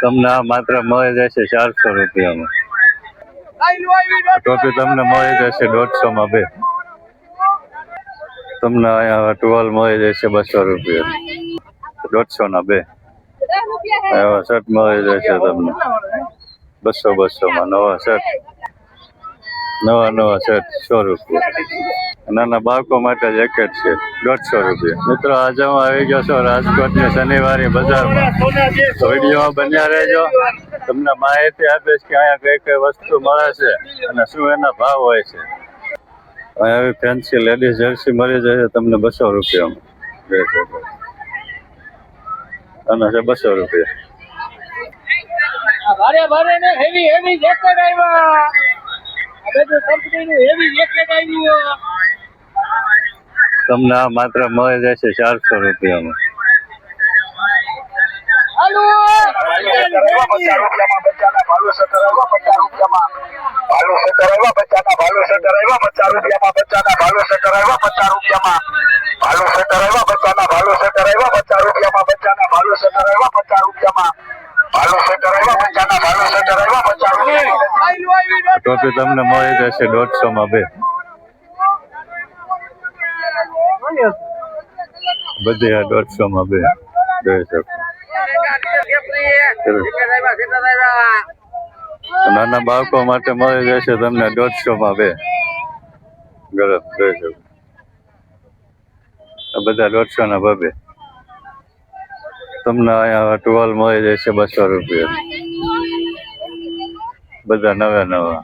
તમને આ માત્ર મળી જશે ચારસો રૂપિયામાં. ટોપી તમને મળી જશે દોઢસો માં બે. તમને અહીંયા ટુવેલ મળી જશે બસો રૂપિયા. દોઢસો ના બે. એવા શર્ટ મળી જશે તમને. બસો બસો માં નવા શર્ટ. નવા નવા શર્ટ સો રૂપિયા. નાના બાળકો માટે જેકેટ છે, દોઢસો રૂપિયા. મિત્રો આજે હું આવી ગયો છું રાજકોટની શનિવારી બજારમાં. વિડીયોમાં બન્યા રહેજો. તમને માહિતી આપીશ કે અહીંયા કઈ કઈ વસ્તુ મળે છે અને શું એના ભાવ હોય છે. અહીંયા આવી ફેન્સી લેડીઝ જર્સી મળી જશે તમને બસો રૂપિયામાં. અને છે બસો રૂપિયા. ભારે ભારે ને હેવી હેવી જેકેટ આવ્યા. બધું કંપનીનું હેવી જેકેટ આવ્યું. તમને આ માત્ર મળી જશે ચારસો રૂપિયામાં. ટોપી તમને મળી જશે દોઢસો માં બે. બધી આ દોઢસો માં બે જોઈ શકો નાના બાળકો માટે મળી જશે તમને દોઢસો માં બે. ગરમ જોઈ શકો આ બધા દોઢસો ના બબે તમને અહીંયા ટુવાલ મળી જશે બસો રૂપિયા. બધા નવા નવા.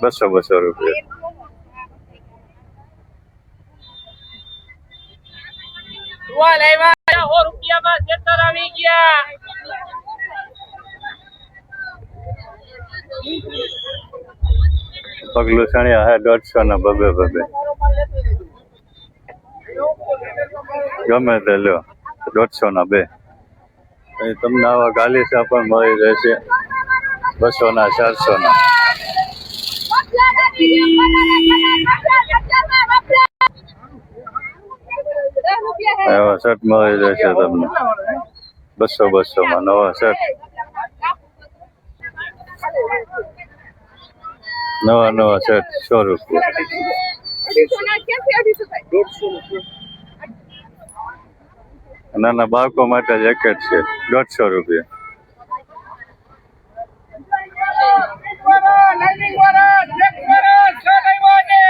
બસો બસો રૂપિયા. પગલું સણિયા હે દોઢસો ના બબે બબે ગમે તે લો દોઢસો ના બે. તમને આવા ગાલીસા પણ મળી રહેશે. બસો ના ચારસો ના. એવા શર્ટ મળી રહેશે તમને. બસો બસો માં નવા શર્ટ નવા નવા શર્ટ સો રૂપિયા નાના બાળકો માટે જેકેટ છે. દોઢસો રૂપિયા લાઈનિંગ વાળા ચેક કરો શર્ટ આવ્યા છે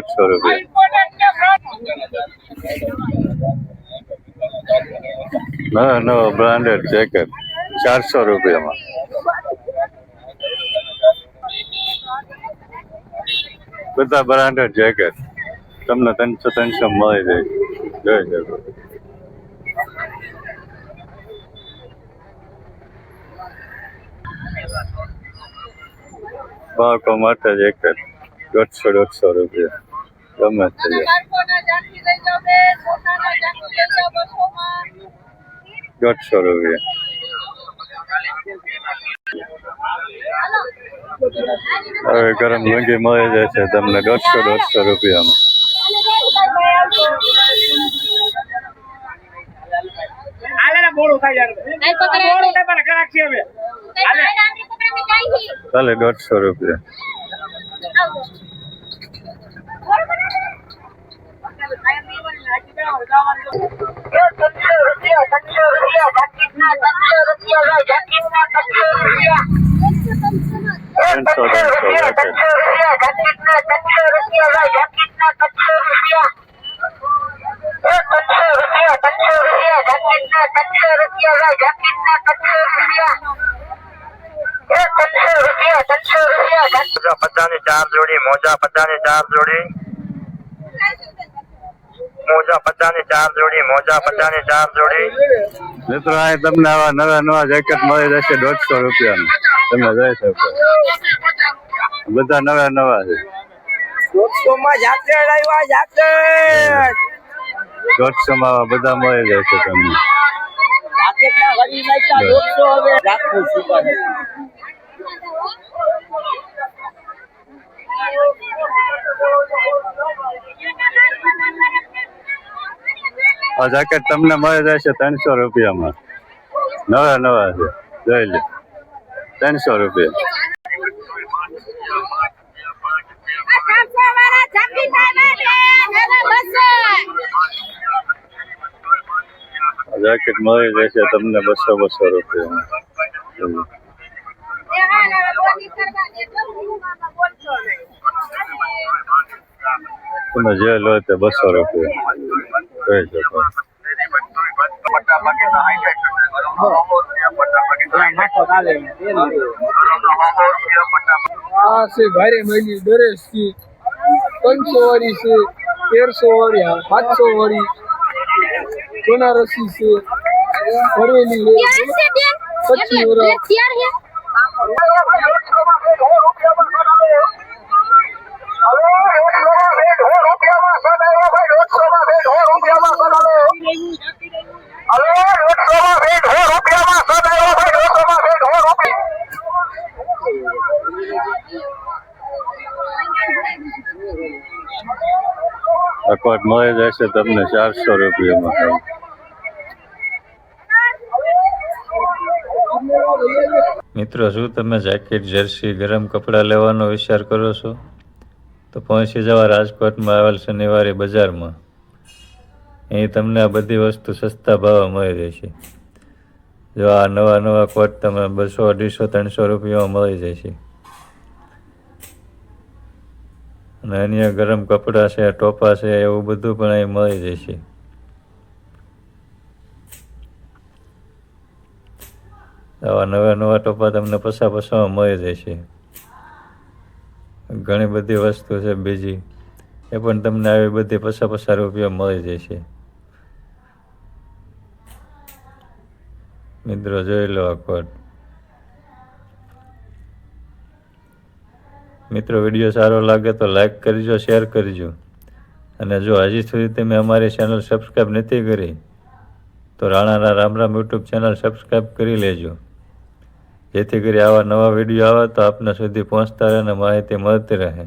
દોઢસો રૂપિયા. નવા નવા બ્રાન્ડેડ જેકેટ ચારસો રૂપિયામાં. બધા બ્રાન્ડેડ જેકેટ તમને ત્રણસો ત્રણસો મળી જાય. જોઈ શકો. બાળકો માટે જેકેટ દોઢસો દોઢસો રૂપિયા. ગમે તે દોઢસો રૂપિયા. હવે ગરમ લંગી મળી જાય છે તમને દોઢસો દોઢસો રૂપિયામાં. હાલે દોઢસો મોડું ત્રણસો રૂપિયા પચાસ પચાસની ચાર જોડી મોજા પચાસની ચાર જોડી. મોજા પચાની ચાર જોડી મોજા પચાસની ચાર જોડી. મિત્રો આ તમને આવા નવા નવા જેકેટ મળી જશે દોઢસો રૂપિયામાં તમે જોઈ શકો. બધા નવા નવા છે. દોઢસો માં જાકેટ આવ્યા જાકેટ દોઢસો માં બધા મળી જશે તમને. જાકેટ ના વળી નાખ્યા દોઢસો હવે. રાખવું જેકેટ તમને મળી રહેશે ત્રણસો રૂપિયામાં. નવા નવા છે. જોઈ લે. ત્રણસો રૂપિયા. જાકેટ મળી રહેશે તમને બસો બસો રૂપિયામાં. તમે જે લો તે બસો રૂપિયા. છે ભારે મહિની ડ્રેસ છે. ત્રણસો વાળી છે તેરસો વાળી હા, સાતસો વાળી. બનારસી છે ભરેલી પચીસ વર્ષ મળી રહેશે તમને ચારસો રૂપિયામાં મિત્રો, શું તમે જેકેટ, જર્સી, ગરમ કપડાં લેવાનો વિચાર કરો છો? તો પહોંચી જવા રાજકોટમાં આવેલ શનિવારે બજારમાં. અહીં તમને આ બધી વસ્તુ સસ્તા ભાવે મળી રહેશે. જો આ નવા નવા કોટ તમે બસો, અઢીસો, ત્રણસો રૂપિયામાં મળી જશે. અને અન્ય ગરમ કપડાં છે, ટોપા છે, એવું બધું પણ અહીં મળી જશે આવા નવા નવા ટોપા તમને પસા પસામાં મળી જશે ઘણી બધી વસ્તુ છે બીજી. એ પણ તમને આવી બધી પસા પસા રૂપિયા મળી જશે મિત્રો, જોઈ લો આ કોટ. મિત્રો વીડિયો સારો લાગે તો લાઇક કરજો શેર કરજો. અને જો હજી સુધી તમે અમારી ચેનલ સબસ્ક્રાઈબ નથી કરી, તો રાણાના Ram Ram YouTube channel subscribe કરી લેજો. જેથી કરી આવા નવા વીડિયો આવે તો આપના સુધી પહોંચતા રહે અને માહિતી મળતી રહે.